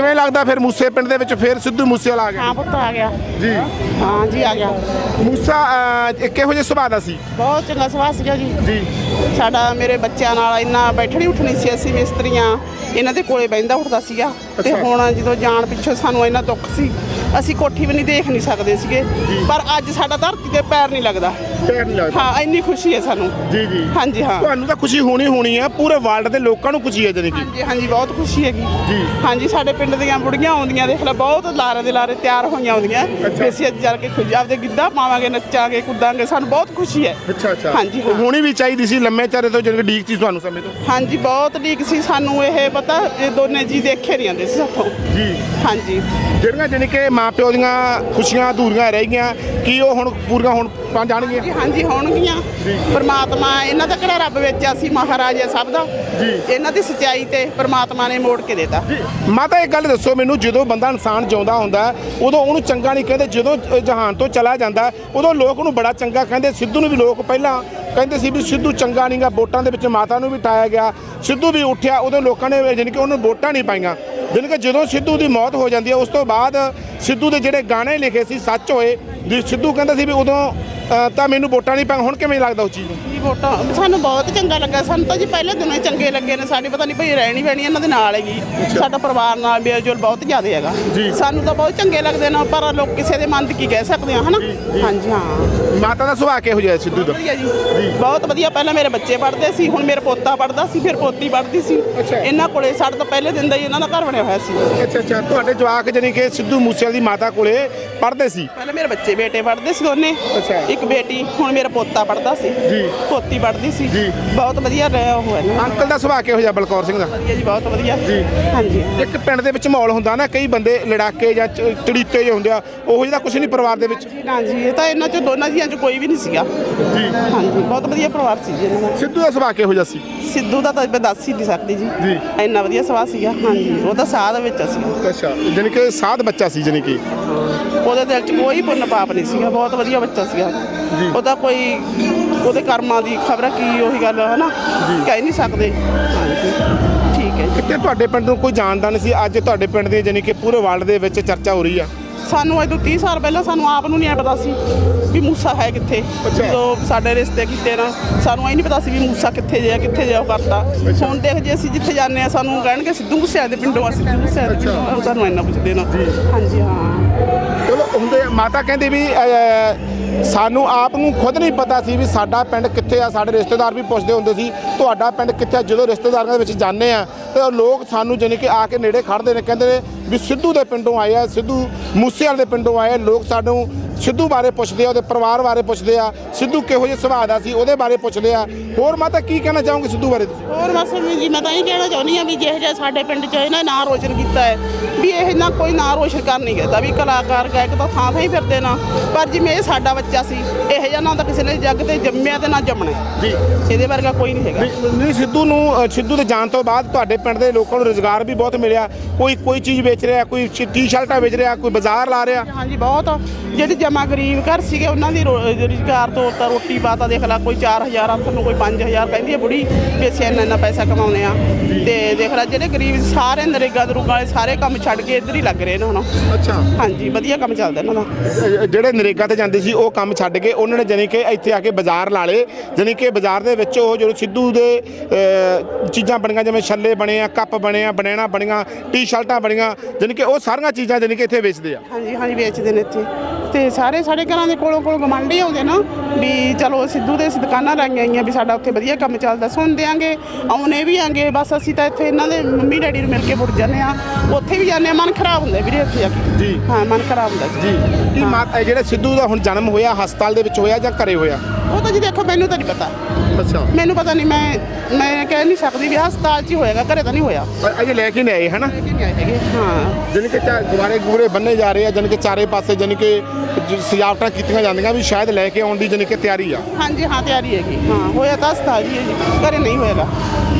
ਕਿਵੇਂ ਲੱਗਦਾ ਫਿਰ ਮੂਸੇ ਪਿੰਡ ਦੇ ਵਿੱਚ ਫਿਰ ਸਿੱਧੂ ਮੂਸੇ ਵਾਲਾ ਆ ਗਿਆ? ਹਾਂ ਪੁੱਤ ਆ ਗਿਆ। ਜੀ। ਹਾਂ ਜੀ ਆ ਗਿਆ। ਮੂਸਾ ਅਹ, ਇਹ ਕਿਹੋ ਜਿਹੇ ਸੁਭਾਅ ਦਾ ਸੀ? ਬਹੁਤ ਚੰਗਾ ਸੁਭਾਅ ਸੀਗਾ ਜੀ। ਜੀ। ਸਾਡਾ ਮੇਰੇ ਬੱਚਿਆਂ ਨਾਲ ਇੰਨਾ ਬੈਠਣੀ ਉੱਠਣੀ ਸੀ ਅਸੀਂ ਮਿਸਤਰੀਆਂ। ਇਹਨਾਂ ਦੇ ਕੋਲੇ ਬੈਂਦਾ ਉੱਠਦਾ ਸੀਗਾ। ਤੇ ਅੱਛਾ। ਹੁਣ ਜਦੋਂ ਜਾਣ ਪਿੱਛੋਂ ਸਾਨੂੰ ਇੰਨਾ ਦੁੱਖ ਸੀ ਅਸੀਂ ਕੋਠੀ ਵੀ ਨਹੀਂ ਦੇਖ ਨਹੀਂ ਸਕਦੇ ਸੀਗੇ। ਪਰ ਅੱਜ ਸਾਡਾ ਧਰਤੀ ਤੇ ਪੈਰ ਨਹੀਂ ਲੱਗਦਾ। ਪੈਰ ਨਹੀਂ ਲੱਗਦਾ। ਹਾਂ ਇੰਨੀ ਖੁਸ਼ੀ ਹੈ ਸਾਨੂੰ। ਜੀ ਜੀ। ਹਾਂਜੀ ਹਾਂ। ਤੁਹਾਨੂੰ ਤਾਂ ਖੁਸ਼ੀ ਹੋਣੀ ਹੋਣੀ ਹੈ ਪੂਰੇ ਵਰਲਡ ਦੇ ਲੋਕਾਂ ਨੂੰ ਖੁਸ਼ੀ ਹੈ ਜਾਨੀ ਕਿ। ਹਾਂਜੀ ਹਾਂਜੀ ਬਹੁਤ ਖੁਸ਼ੀ ਹੈਗੀ। ਜੀ। ਹਾਂਜੀ ਸਾਡੇ ਪਿੰਡ ਦੀਆਂ ਬੁੜੀਆਂ ਆਉਂਦੀਆਂ ਦੇਖ ਲੈ ਬਹੁਤ ਲਾਰੇ ਦੇ ਲਾਰੇ ਤਿਆਰ ਹੋਈਆਂ ਆਉਂਦੀਆਂ। ਅੱਛਾ। ਵੀ ਅਸੀਂ ਅੱਜ ਜਾ ਕੇ ਖੁਸ਼ ਆਪਦੇ ਗਿੱਧਾ ਪਾਵਾਂਗੇ ਨੱਚਾਂਗੇ ਕੁੱਦਾਂਗੇ ਸਾਨੂੰ ਬਹੁਤ ਖੁਸ਼ੀ ਹੈ। ਅੱਛਾ ਅੱਛਾ। ਹਾਂਜੀ, ਹਾਂ। ਹੋਣੀ ਵੀ ਚਾਹੀਦੀ ਸੀ ਲੰਮੇ ਚਾਰੇ ਤੋਂ ਜਾਨੀ ਕਿ ਡੀਕ ਸੀ ਤੁਹਾਨੂੰ ਸਮੇਂ ਤੋਂ। ਹਾਂਜੀ ਬਹੁਤ ਲੀਕ ਸੀ ਸਾਨੂੰ ਇਹ ਪਤਾ ਇਹ ਦੋਨੇ ਜੀ ਦੇਖੇ ਨਹੀਂ ਜਾਂਦੇ ਸੀ ਸਾਥੋਂ। ਜੀ। ਹਾਂਜੀ। ਜਿਹੜੀਆਂ ਜਾਨੀ ਕਿ ਮਾਪਿਓ ਦੀਆਂ ਖੁਸ਼ੀਆਂ ਅਧੂਰੀਆਂ ਰਹਿ ਗਈਆਂ ਕੀ ਉਹ ਹੁਣ ਪੂਰੀਆਂ ਹੁਣ ਪਾ ਜਾਣਗੀਆਂ? ਜੀ ਹਾਂਜੀ ਹੋਣਗੀਆਂ। ਪਰਮਾਤਮਾ ਇਹਨਾਂ ਦਾ ਕਿਹੜਾ ਰੱਬ ਵਿੱਚ ਆ, ਅਸੀਂ ਮਹਾਰਾਜ ਹੈ ਸਭ ਦਾ। ਇਹਨਾਂ ਦੀ ਸਚਾਈ ਤੇ ਪਰਮਾਤਮਾ ਨੇ ਮੋੜ ਕੇ ਦੇਤਾ। ਮਾਤਾ ਇੱਕ ਗੱਲ ਦੱਸੋ ਮੈਨੂੰ ਜਦੋਂ ਬੰਦਾ ਇਨਸਾਨ ਜਿਉਂਦਾ ਹੁੰਦਾ ਹੈ, ਉਦੋਂ ਉਹਨੂੰ ਚੰਗਾ ਨਹੀਂ ਕਹਿੰਦੇ ਜਦੋਂ ਅ, ਜਹਾਨ ਤੋਂ ਚਲਾ ਜਾਂਦਾ ਹੈ, ਉਦੋਂ ਲੋਕ ਉਹਨੂੰ ਬੜਾ ਚੰਗਾ ਕਹਿੰਦੇ। ਸਿੱਧੂ ਨੂੰ ਵੀ ਲੋਕ ਪਹਿਲਾਂ ਕਹਿੰਦੇ ਸੀ ਵੀ ਸਿੱਧੂ ਚੰਗਾ ਨਹੀਂਗਾ ਵੋਟਾਂ ਦੇ ਵਿੱਚ ਮਾਤਾ ਨੂੰ ਵੀ ਟਾਇਆ ਗਿਆ। ਸਿੱਧੂ ਵੀ ਉੱਠਿਆ ਉਦੋਂ ਲੋਕਾਂ ਨੇ ਜਾਣੀ ਕਿ ਉਹਨੂੰ ਵੋਟਾਂ ਨਹੀਂ ਪਾਈਆਂ। ਜਾਣੀ ਕਿ ਜਦੋਂ ਸਿੱਧੂ ਦੀ ਮੌਤ ਹੋ ਜਾਂਦੀ ਹੈ ਉਸ ਤੋਂ ਬਾਅਦ ਸਿੱਧੂ ਦੇ ਜਿਹੜੇ ਗਾਣੇ ਲਿਖੇ ਸੀ ਸੱਚ ਹੋਏ ਵੀ ਸਿੱਧੂ ਕਹਿੰਦਾ ਸੀ ਵੀ ਉਦੋਂ ਤਾਂ ਮੈਨੂੰ ਵੋਟਾਂ ਨਹੀਂ ਪਾਈਆਂ ਹੁਣ ਕਿਵੇਂ ਲੱਗਦਾ ਉਸ ਚੀਜ਼ ਨੂੰ? ਵੋਟਾਂ? ਸਾਨੂੰ ਬਹੁਤ ਚੰਗਾ ਲੱਗਾ। ਸਾਨੂੰ ਤਾਂ ਜੀ ਪਹਿਲੇ ਦਿਨੋਂ ਹੀ ਚੰਗੇ ਲੱਗੇ ਨੇ। ਸਾਡੀ ਪਤਾ ਨਹੀਂ ਭਈ ਰਹਿਣੀ ਪੈਣੀ ਇਹਨਾਂ ਦੇ ਨਾਲ ਹੈਗੀ। ਸਾਡਾ ਪਰਿਵਾਰ ਨਾਲ ਮੇਲਜੋਲ ਬਹੁਤ ਜ਼ਿਆਦਾ ਹੈਗਾ। ਸਾਨੂੰ ਤਾਂ ਬਹੁਤ ਚੰਗੇ ਲੱਗਦੇ ਨੇ ਪਰ ਲੋਕ ਕਿਸੇ ਦੇ ਮਨ ਦੀ ਕੀ ਕਹਿ ਸਕਦੇ ਆ ਹਨਾ? ਹਾਂਜੀ ਹਾਂ। ਮਾਤਾ ਦਾ ਸੁਭਾਅ ਕਿਹੋ ਜਿਹਾ ਹੈ ਸਿੱਧੂ ਦਾ? ਵਧੀਆ ਜੀ। ਬਹੁਤ ਵਧੀਆ। ਪਹਿਲਾਂ ਮੇਰੇ ਬੱਚੇ ਪੜ੍ਹਦੇ ਸੀ ਹੁਣ ਮੇਰੇ ਪੋਤਾ ਪੜ੍ਹਦਾ ਸੀ ਫਿਰ ਪੋਤੀ ਪੜ੍ਹਦੀ ਸੀ। ਇਹਨਾਂ ਕੋਲੇ ਸਾਡੇ ਤੋਂ ਪਹਿਲੇ ਦਿਨ ਦਾ ਹੀ ਇਹਨਾਂ ਦਾ ਘਰ ਬਣਿਆ ਹੋਇਆ ਸੀ। ਅੱਛਾ ਅੱਛਾ। ਤੁਹਾਡੇ ਜਵਾਕ ਜਾਨੀ ਕਿ ਸਿੱਧੂ ਮੂਸੇਵਾਲੇ ਦੀ ਮਾਤਾ ਕੋਲੇ ਪੜ੍ਹਦੇ ਸੀ? ਪਹਿਲਾਂ ਮੇਰੇ ਬੱਚੇ ਬੇਟੇ ਪੜ੍ਹਦੇ ਸੀ ਦੋਨੇ। ਅੱਛਾ। ਇੱਕ ਬੇਟੀ ਹੁਣ ਮੇਰਾ ਪੋਤਾ ਪੜ੍ਹਦਾ ਸੀ। ਜੀ। ਪੋਤੀ ਪੜ੍ਹਦੀ ਸੀ। ਜੀ। ਬਹੁਤ ਵਧੀਆ ਰਿਹਾ ਉਹ ਹੈ। ਅੰਕਲ ਦਾ ਸੁਭਾਅ ਕਿਹੋ ਜਿਹਾ ਬਲਕੌਰ ਸਿੰਘ ਦਾ? ਵਧੀਆ ਜੀ ਬਹੁਤ ਵਧੀਆ। ਜੀ। ਹਾਂਜੀ। ਇੱਕ ਪਿੰਡ ਦੇ ਵਿੱਚ ਮਾਹੌਲ ਹੁੰਦਾ ਨਾ ਕਈ ਬੰਦੇ ਲੜਾਕੇ ਜਾਂ ਚ- ਚੜੀਤੇ ਜਿਹੇ ਹੁੰਦੇ ਆ ਉਹੋ ਜਿਹਦਾ ਕੁਝ ਨਹੀਂ ਪਰਿਵਾਰ ਦੇ ਵਿੱਚ? ਜੀ ਨਾ ਜੀ ਇਹ ਤਾਂ ਇਹਨਾਂ ਚ ਦੋਨਾਂ ਜੀਆਂ ਚ ਕੋਈ ਵੀ ਨਹੀਂ ਸੀਗਾ। ਜੀ। ਹਾਂਜੀ ਬਹੁਤ ਵਧੀਆ ਪਰਿਵਾਰ ਸੀ ਜੀ ਇਹਨਾਂ ਦਾ। ਸਿੱਧੂ ਦਾ ਸੁਭਾਅ ਕਿਹੋ ਜਿਹਾ ਸੀ? ਸਿੱਧੂ ਦਾ ਤਾਂ ਮੈਂ ਦੱਸ ਹੀ ਨਹੀਂ ਸਕਦੀ ਜੀ। ਜੀ। ਇੰਨਾ ਵਧੀਆ ਸੁਭਾਅ ਸੀਗਾ ਹਾਂਜੀ ਉਹ ਤਾਂ ਸਾਧ ਵਿੱਚ ਸੀ ਅੱਛਾ ਜਾਨੀ ਕਿ ਸਾਧ ਬੱਚਾ ਸੀ ਜਾਨੀ ਕਿ? ਉਹਦੇ ਦਿਲ 'ਚ ਕੋਈ ਪੁੰਨ ਪਾਪ ਨਹੀਂ ਸੀਗਾ ਬਹੁਤ ਵਧੀਆ ਬੱਚਾ ਸੀਗਾ। ਉਹ ਤਾਂ ਕੋਈ ਉਹਦੇ ਕਰਮਾਂ ਦੀ ਖਬਰ ਕੀ ਉਹੀ ਗੱਲ ਹੈ ਨਾ ਕਹਿ ਨਹੀਂ ਸਕਦੇ। ਹਾਂਜੀ। ਠੀਕ ਹੈ ਜੀ। ਕਿਤੇ ਤੁਹਾਡੇ ਪਿੰਡ ਨੂੰ ਕੋਈ ਜਾਣਦਾ ਨਹੀਂ ਸੀ ਅੱਜ ਤੁਹਾਡੇ ਪਿੰਡ ਦੀ ਜਾਨੀ ਕਿ ਪੂਰੇ ਵਰਲਡ ਦੇ ਵਿੱਚ ਚਰਚਾ ਹੋ ਰਹੀ ਆ। ਸਾਨੂੰ ਇਹ ਤੋਂ 30 ਸਾਲ ਪਹਿਲਾਂ ਸਾਨੂੰ ਆਪ ਨੂੰ ਨਹੀਂ ਐ ਪਤਾ ਸੀ ਵੀ ਮੂਸਾ ਹੈ ਕਿੱਥੇ। ਜਦੋਂ ਸਾਡੇ ਰਿਸ਼ਤੇ ਕੀਤੇ ਨਾ ਸਾਨੂੰ ਇਹ ਨਹੀਂ ਪਤਾ ਸੀ ਵੀ ਮੂਸਾ ਕਿੱਥੇ ਜਿਆ ਕਿੱਥੇ ਜਿਆ ਉਹ ਕਰਤਾ। ਹੁਣ ਦੇਖ ਜੇ ਅਸੀਂ ਜਿੱਥੇ ਜਾਂਦੇ ਆ ਸਾਨੂੰ ਕਹਿਣਗੇ ਸਿੱਧੂ ਮੂਸੇ ਦੇ ਪਿੰਡੋਂ ਆ ਸਿੱਧੂ ਮੂਸੇ ਦੇ ਪਿੰਡੋਂ। ਆ। ਸਾਨੂੰ ਇੰਨਾ ਪੁੱਛਦੇ ਨਾ। ਹਾਂਜੀ ਹਾਂ। ਮਾਤਾ ਕਹਿੰਦੀ ਵੀ ਸਾਨੂੰ ਆਪ ਨੂੰ ਖੁਦ ਨਹੀਂ ਪਤਾ ਸੀ ਵੀ ਸਾਡਾ ਪਿੰਡ ਕਿੱਥੇ ਆ, ਸਾਡੇ ਰਿਸ਼ਤੇਦਾਰ ਵੀ ਪੁੱਛਦੇ ਹੁੰਦੇ ਸੀ, ਤੁਹਾਡਾ ਪਿੰਡ ਕਿੱਥੇ ਆ, ਜਦੋਂ ਰਿਸ਼ਤੇਦਾਰਾਂ ਦੇ ਵਿੱਚ ਜਾਂਦੇ ਆ, ਤੇ ਲੋਕ ਸਾਨੂੰ ਜਾਣੀ ਕਿ ਆ ਕੇ ਨੇੜੇ ਖੜਦੇ ਨੇ, ਕਹਿੰਦੇ ਨੇ ਵੀ ਸਿੱਧੂ ਦੇ ਪਿੰਡੋਂ ਆਏ ਆ, ਸਿੱਧੂ ਮੂਸੇਵਾਲੇ ਦੇ ਪਿੰਡੋਂ ਆਏ ਆ। ਲੋਕ ਸਾਨੂੰ ਸਿੱਧੂ ਬਾਰੇ ਪੁੱਛਦੇ ਆ ਉਹਦੇ ਪਰਿਵਾਰ ਬਾਰੇ ਪੁੱਛਦੇ ਆ ਸਿੱਧੂ ਕਿਹੋ ਜਿਹੇ ਸੁਭਾਅ ਦਾ ਸੀ ਉਹਦੇ ਬਾਰੇ ਪੁੱਛਦੇ ਆ। ਹੋਰ ਮਾਤਾ ਕੀ ਕਹਿਣਾ ਚਾਹੋਗੇ ਸਿੱਧੂ ਬਾਰੇ ਤੁਸੀਂ? ਹੋਰ ਬਸ ਜੀ ਮੈਂ ਤਾਂ ਇਹ ਕਹਿਣਾ ਚਾਹੁੰਦੀ ਆ ਵੀ ਜਿਹੋ ਜਿਹਾ ਸਾਡੇ ਪਿੰਡ 'ਚ ਇਹਨਾਂ ਨਾਂ ਰੋਸ਼ਨ ਕੀਤਾ ਹੈ ਵੀ ਇਹ ਨਾ ਕੋਈ ਨਾਂ ਰੋਸ਼ਨ ਕਰ ਨਹੀਂ ਗਿਆ ਵੀ ਕਲਾਕਾਰ ਗਾਇਕ ਤਾਂ ਥਾਂ ਥਾਂ ਹੀ ਫਿਰਦੇ ਨਾ। ਪਰ ਜਿਵੇਂ ਇਹ ਸਾਡਾ ਬੱਚਾ ਸੀ ਇਹ ਜਿਹਾ ਨਾਂ ਤਾਂ ਕਿਸੇ ਨੇ ਜੱਗ ਤੇ ਜੰਮਿਆ ਤੇ ਨਾ ਜੰਮਣਾ ਜੀ। ਇਹਦੇ ਵਰਗਾ ਕੋਈ ਨਹੀਂ ਹੈਗਾ। ਨਹੀਂ ਸਿੱਧੂ ਨੂੰ ਸਿੱਧੂ ਦੇ ਜਾਣ ਤੋਂ ਬਾਅਦ ਤੁਹਾਡੇ ਪਿੰਡ ਦੇ ਲੋਕਾਂ ਨੂੰ ਰੋਜ਼ਗਾਰ ਵੀ ਬਹੁਤ ਮਿਲਿਆ ਕੋਈ ਕੋਈ ਚੀਜ਼ ਵੇਚ ਰਿਹਾ ਕੋਈ ਟੀ-ਸ਼ਰਟਾਂ ਵੇਚ ਰਿਹਾ ਕੋਈ ਬਾਜ਼ਾਰ ਲਾ ਰਿਹਾ। ਹਾਂਜੀ ਬਹੁਤ। ਜਿਹੜੇ ਜਮਾ ਗਰੀਬ ਘਰ ਸੀਗੇ ਉਹਨਾਂ ਦੀ ਰੁਜ਼ਗਾਰ ਤੋਂ ਤਾਂ ਰੋਟੀ ਪਾਤਾ ਦੇਖ ਲਾ ਕੋਈ 4000 ਹੱਥ ਨੂੰ ਕੋਈ 5000 ਕਹਿੰਦੀ ਹੈ ਬੁੜੀ ਵੀ ਅਸੀਂ ਇੰਨਾ ਇੰਨਾ ਪੈਸਾ ਕਮਾਉਂਦੇ ਆ ਤੇ ਦੇਖ ਲੈ ਜਿਹੜੇ ਗਰੀਬ ਸਾਰੇ ਨਰੇਗਾ ਦਰੂਗਾ ਵਾਲੇ ਸਾਰੇ ਕੰਮ ਛੱਡ ਕੇ ਇੱਧਰ ਹੀ ਲੱਗ ਰਹੇ ਨੇ ਹੁਣ। ਅੱਛਾ। ਹਾਂਜੀ ਵਧੀਆ ਕੰਮ ਚੱਲਦਾ ਇਹਨਾਂ ਦਾ। ਜਿਹੜੇ ਨਰੇਗਾ ਤੇ ਜਾਂਦੇ ਸੀ ਉਹ ਕੰਮ ਛੱਡ ਕੇ ਉਹਨਾਂ ਨੇ ਜਾਣੀ ਕਿ ਇੱਥੇ ਆ ਕੇ ਬਾਜ਼ਾਰ ਲਾ ਲਏ। ਜਾਣੀ ਕਿ ਬਾਜ਼ਾਰ ਦੇ ਵਿੱਚ ਉਹ ਜਦੋਂ ਸਿੱਧੂ ਦੇ ਚੀਜ਼ਾਂ ਬਣੀਆਂ ਜਿਵੇਂ ਛੱਲੇ ਬਣੇ ਆ ਕੱਪ ਬਣੇ ਆ ਬਨੈਣਾ ਬਣੀਆਂ ਟੀ-ਸ਼ਰਟਾਂ ਬਣੀਆਂ ਜਾਣੀ ਕਿ ਉਹ ਸਾਰੀਆਂ ਚੀਜ਼ਾਂ ਜਾਣੀ ਕਿ ਇੱਥੇ ਵੇਚਦੇ ਆ। ਹਾਂਜੀ ਹਾਂਜੀ ਵੇਚਦੇ ਨੇ ਇੱਥੇ। ਤੇ ਸਾਰੇ ਸਾਡੇ ਘਰਾਂ ਦੇ ਕੋਲੋਂ ਕੋਲੋਂ ਗਮੰਡੀ ਆਉਂਦੇ ਨਾ ਵੀ ਚਲੋ ਸਿੱਧੂ ਦੇ ਅਸੀਂ ਦੁਕਾਨਾਂ ਲਾਈਆਂ ਆਈਆਂ ਵੀ ਸਾਡਾ ਉੱਥੇ ਵਧੀਆ ਕੰਮ ਚੱਲਦਾ ਸੁਣ ਦਿਆਂਗੇ ਆਉਣੇ ਵੀ ਆਂਗੇ ਬਸ ਅਸੀਂ ਤਾਂ ਇੱਥੇ ਇਹਨਾਂ ਦੇ ਮੰਮੀ ਡੈਡੀ ਨੂੰ ਮਿਲ ਕੇ ਮੁੜ ਜਾਂਦੇ ਆ ਉੱਥੇ ਵੀ ਜਾਂਦੇ ਆ ਮਨ ਖਰਾਬ ਹੁੰਦਾ ਵੀਰੇ ਉੱਥੇ ਜਾ ਕੇ। ਜੀ। ਹਾਂ ਮਨ ਖਰਾਬ ਹੁੰਦਾ ਜੀ। ਕੀ ਮਾਤਾ ਜਿਹੜੇ ਸਿੱਧੂ ਦਾ ਹੁਣ ਜਨਮ ਹੋਇਆ ਹਸਪਤਾਲ ਦੇ ਵਿੱਚ ਹੋਇਆ ਜਾਂ ਘਰੇ ਹੋਇਆ? ਉਹ ਤਾਂ ਜੀ ਦੇਖੋ ਮੈਨੂੰ ਤਾਂ ਨਹੀਂ ਪਤਾ। ਅੱਛਾ। ਮੈਨੂੰ ਪਤਾ ਨਹੀਂ ਮੈਂ ਮੈਂ ਕਹਿ ਨਹੀਂ ਸਕਦੀ ਵੀ ਹਸਪਤਾਲ 'ਚ ਹੀ ਹੋਏਗਾ ਘਰੇ ਤਾਂ ਨਹੀਂ ਹੋਇਆ। ਅਜੇ ਲੈ ਕੇ ਨਹੀਂ ਆਏ ਹਨਾ? ਨਹੀਂ ਆਏ ਹੈਗੇ ਹਾਂ। ਜਾਣੀ ਕਿ ਚਾ ਗੁਬਾਰੇ ਬੰਨੇ ਜਾ ਰਹੇ ਆ ਜਾਣੀ ਕਿ ਚਾਰੇ ਪਾਸੇ ਜਾਣੀ ਕਿ ਸਜਾਵਟਾਂ ਕੀਤੀਆਂ ਜਾਂਦੀਆਂ ਵੀ ਸ਼ਾਇਦ ਲੈ ਕੇ ਆਉਣ ਦੀ ਕਿ ਤਿਆਰੀ ਆ। ਹਾਂਜੀ ਹਾਂ ਤਿਆਰੀ ਹੈਗੀ। ਹਾਂ ਹੋਇਆ ਤਾਂ ਹੀ ਹੈ ਜੀ। ਘਰੇ ਨਹੀਂ ਹੋਏਗਾ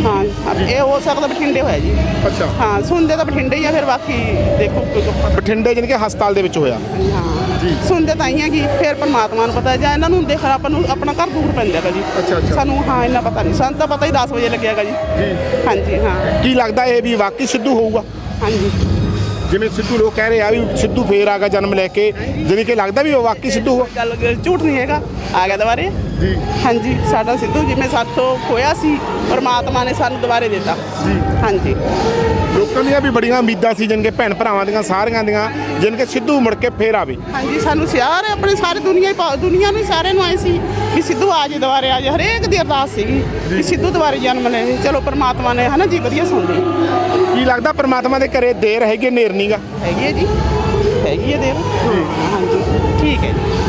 ਹਾਂ ਇਹ ਹੋ ਸਕਦਾ ਬਠਿੰਡੇ ਹੋਇਆ ਜੀ। ਅੱਛਾ। ਹਾਂ ਸੁਣਦੇ ਤਾਂ ਬਠਿੰਡੇ ਹੀ ਆ ਫਿਰ ਬਾਕੀ ਦੇਖੋ ਬਠਿੰਡੇ ਕਿ ਹਸਪਤਾਲ ਦੇ ਵਿੱਚ ਹੋਇਆ। ਹਾਂ ਜੀ। ਸੁਣਦੇ ਤਾਂ ਹੀ ਆ ਕਿ ਫਿਰ ਪਰਮਾਤਮਾ ਨੂੰ ਪਤਾ ਜਾਂ ਇਹਨਾਂ ਨੂੰ ਦੇਖ ਆਪਾਂ ਨੂੰ ਆਪਣਾ ਘਰ ਦੂਰ ਪੈਂਦਾ ਹੈਗਾ ਜੀ। ਅੱਛਾ, ਅੱਛਾ। ਸਾਨੂੰ ਹਾਂ ਇੰਨਾ ਪਤਾ ਨਹੀਂ। ਸਾਨੂੰ ਤਾਂ ਪਤਾ ਹੀ 10 ਵਜੇ ਲੱਗਿਆਗਾ ਜੀ। ਜੀ। ਹਾਂਜੀ ਹਾਂ। ਕੀ ਲੱਗਦਾ ਇਹ ਵੀ ਵਾਕਈ ਸਿੱਧੂ ਹੋਊਗਾ? ਹਾਂਜੀ। ਜਿਵੇਂ ਸਿੱਧੂ ਲੋਕ ਕਹਿ ਰਹੇ ਆ ਵੀ ਸਿੱਧੂ ਫੇਰ ਆ ਗਿਆ ਜਨਮ ਲੈ ਕੇ ਜਾਣੀ ਕਿ ਲੱਗਦਾ ਵੀ ਉਹ ਵਾਕਈ ਸਿੱਧੂ ਆ ਗੱਲ, ਝੂਠ ਨਹੀਂ ਹੈਗਾ। ਆ ਗਿਆ ਦੁਬਾਰੇ। ਜੀ। ਹਾਂਜੀ ਸਾਡਾ ਸਿੱਧੂ ਜਿਵੇਂ ਸਾਥੋਂ ਖੋਇਆ ਸੀ ਪਰਮਾਤਮਾ ਨੇ ਸਾਨੂੰ ਦੁਬਾਰੇ ਦਿੱਤਾ। ਜੀ। ਹਾਂਜੀ। ਲੋਕਾਂ ਦੀਆਂ ਵੀ ਬੜੀਆਂ ਉਮੀਦਾਂ ਸੀ ਜਾਣੀ ਕਿ ਭੈਣ ਭਰਾਵਾਂ ਦੀਆਂ ਸਾਰਿਆਂ ਦੀਆਂ ਜਾਣੀ ਕਿ ਸਿੱਧੂ ਮੁੜ ਕੇ ਫੇਰ ਆਵੇ। ਹਾਂਜੀ ਸਾਨੂੰ ਸਿਆਰ ਆਪਣੇ ਸਾਰੇ ਦੁਨੀਆ ਹੀ ਦੁਨੀਆ ਨੂੰ ਸਾਰਿਆਂ ਨੂੰ ਆਏ ਸੀ ਵੀ ਸਿੱਧੂ ਆ ਜੇ ਦੁਬਾਰੇ ਆ ਜੇ ਹਰੇਕ ਦੀ ਅਰਦਾਸ ਸੀਗੀ ਵੀ ਸਿੱਧੂ ਦੁਬਾਰੇ ਜਨਮ ਲੈ ਚਲੋ ਪਰਮਾਤਮਾ ਨੇ ਹਨਾ ਜੀ ਵਧੀਆ ਸੁਣ ਲਈ ਕੀ ਲੱਗਦਾ ਪ੍ਰਮਾਤਮਾ ਦੇ ਘਰੇ ਦੇਰ ਹੈਗੀ ਨੇਰ ਨੀਗਾ ਹੈਗੀ ਹੈ ਜੀ। ਹੈਗੀ ਹੈ ਦੇਰ। ਹਾਂਜੀ। ਠੀਕ ਹੈ ਜੀ।